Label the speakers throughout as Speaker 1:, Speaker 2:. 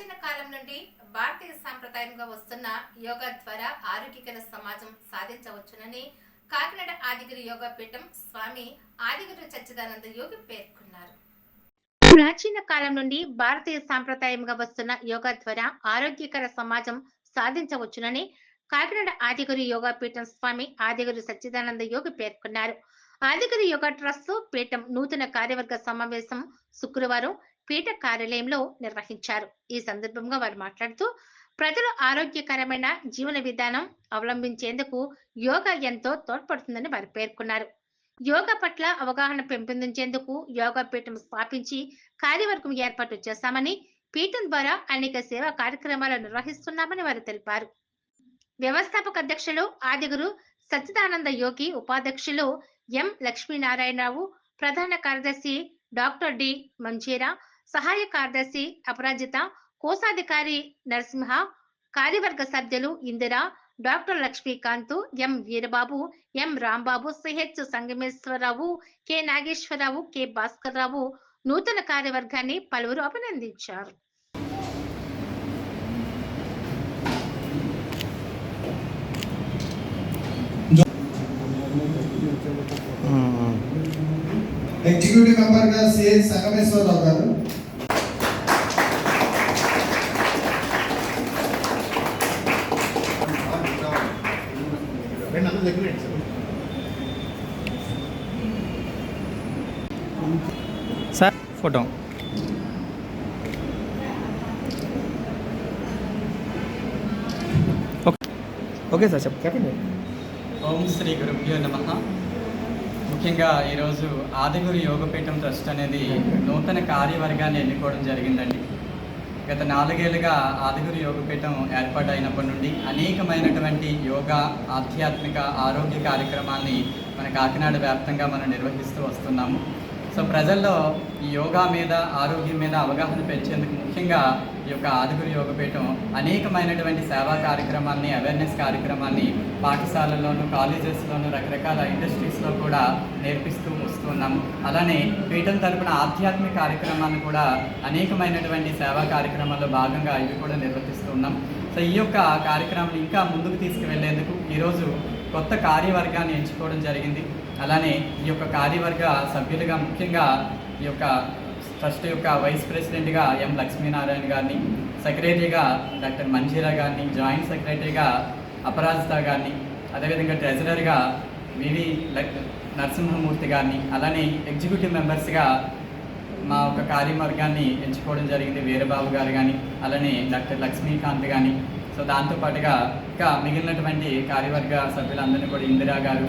Speaker 1: ప్రాచీన కాలం నుండి భారతీయ సాంప్రదాయంగా వస్తున్న యోగా ద్వారా ఆరోగ్యకర సమాజం సాధించవచ్చునని కాకినాడ ఆదిగిరి యోగా పీఠం స్వామి ఆదిగిరి సచ్చిదానంద యోగి పేర్కొన్నారు. ప్రాచీన కాలం నుండి భారతీయ సాంప్రదాయంగా వస్తున్న యోగా ద్వారా ఆరోగ్యకర సమాజం సాధించవచ్చునని కాకినాడ ఆదిగురి యోగా పీఠం స్వామి ఆదిగురి సచ్చిదానంద యోగి పేర్కొన్నారు. ఆదిగురి యోగ ట్రస్ట్ పీఠం నూతన కార్యవర్గ సమావేశం శుక్రవారం పీఠ కార్యాలయంలో నిర్వహించారు. ఈ సందర్భంగా వారు మాట్లాడుతూ ప్రజలు ఆరోగ్యకరమైన జీవన విధానం అవలంబించేందుకు యోగా ఎంతో తోడ్పడుతుందని వారు పేర్కొన్నారు. యోగా పట్ల అవగాహన పెంపొందించేందుకు యోగా పీఠం స్థాపించి కార్యవర్గం ఏర్పాటు చేశామని పీఠం ద్వారా అనేక సేవా కార్యక్రమాలు నిర్వహిస్తున్నామని వారు తెలిపారు. వ్యవస్థాపక అధ్యక్షులు ఆదిగురు సచ్చిదానంద యోగి ఉపాధ్యక్షులు ఎం. లక్ష్మీనారాయణరావు ప్రధాన కార్యదర్శి డాక్టర్ డి. మంజీరా సహాయ కార్యదర్శి అపరాజిత కోశాధికారి నరసింహ కార్యవర్గ సభ్యులు Indira doctor Lakshmikanth M. Veerababu M. Rambabu CH Sangameswararao K. Nageswararao K. Bhaskarrao నూతన కార్యవర్గాన్ని పలువురు అభినందించారు.
Speaker 2: ఎగ్జిక్యూటివ్ మెంబర్గా సిహెచ్ సంగమేశ్వరరావు గారు.
Speaker 3: Sir photo. ఓకే. సార్ చెప్ప చెప్పండి.
Speaker 4: ఓం శ్రీ గురుభ్యో నమ. ముఖ్యంగా ఈరోజు ఆదిగురు యోగపీఠం ట్రస్ట్ అనేది నూతన కార్యవర్గాన్ని ఎన్నుకోవడం జరిగిందండి. గత నాలుగేళ్ళుగా ఆదిగురు యోగపీఠం ఏర్పాటైనప్పటి నుండి అనేకమైనటువంటి యోగా ఆధ్యాత్మిక ఆరోగ్య కార్యక్రమాల్ని మన కాకినాడ వ్యాప్తంగా మనం నిర్వహిస్తూ వస్తున్నాము. సో ప్రజల్లో ఈ యోగా మీద ఆరోగ్యం మీద అవగాహన పెంచేందుకు ముఖ్యంగా ఈ యొక్క ఆదుగురు యోగపీఠం అనేకమైనటువంటి సేవా కార్యక్రమాల్ని అవేర్నెస్ కార్యక్రమాన్ని పాఠశాలల్లోనూ కాలేజెస్లోనూ రకరకాల ఇండస్ట్రీస్లో కూడా నేర్పిస్తూ వస్తున్నాము అలానే పీఠం తరపున ఆధ్యాత్మిక కార్యక్రమాలను కూడా అనేకమైనటువంటి సేవా కార్యక్రమాల్లో భాగంగా ఇవి కూడా నిర్వర్తిస్తున్నాం సో ఈ యొక్క కార్యక్రమం ఇంకా ముందుకు తీసుకువెళ్ళేందుకు ఈరోజు కొత్త కార్యవర్గాన్ని ఎంచుకోవడం జరిగింది. అలానే ఈ యొక్క కార్యవర్గ సభ్యులుగా ముఖ్యంగా ఈ యొక్క ట్రస్ట్ యొక్క వైస్ ప్రెసిడెంట్గా ఎం లక్ష్మీనారాయణ గారిని సెక్రటరీగా డాక్టర్ మంజీరా గారిని జాయింట్ సెక్రటరీగా అపరాజిత గారిని అదేవిధంగా ట్రెజరర్గా వివి నరసింహమూర్తి గారిని అలానే ఎగ్జిక్యూటివ్ మెంబర్స్గా మా ఒక కార్యవర్గాన్ని ఎంచుకోవడం జరిగింది వీరబాబు గారు కానీ అలానే డాక్టర్ లక్ష్మీకాంత్ కానీ సో దాంతోపాటుగా ఇంకా మిగిలినటువంటి కార్యవర్గ సభ్యులందరినీ కూడా ఇందిరా గారు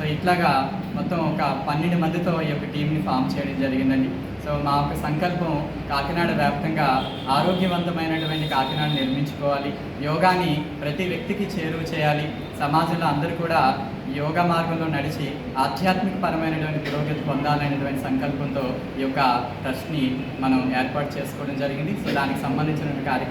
Speaker 4: సో ఇట్లాగా మొత్తం ఒక పన్నెండు మందితో ఈ యొక్క టీంని ఫామ్ చేయడం జరిగిందండి. సో మా యొక్క సంకల్పం కాకినాడ వ్యాప్తంగా ఆరోగ్యవంతమైనటువంటి కాకినాడ నిర్మించుకోవాలి. యోగాని ప్రతి వ్యక్తికి చేరువ చేయాలి. సమాజంలో అందరూ కూడా యోగా మార్గంలో నడిచి ఆధ్యాత్మిక పరమైనటువంటి పురోగతి పొందాలనేటువంటి సంకల్పంతో ఈ యొక్క ట్రస్ట్ని మనం ఏర్పాటు చేసుకోవడం జరిగింది. సో దానికి సంబంధించినటువంటి కార్యక్రమం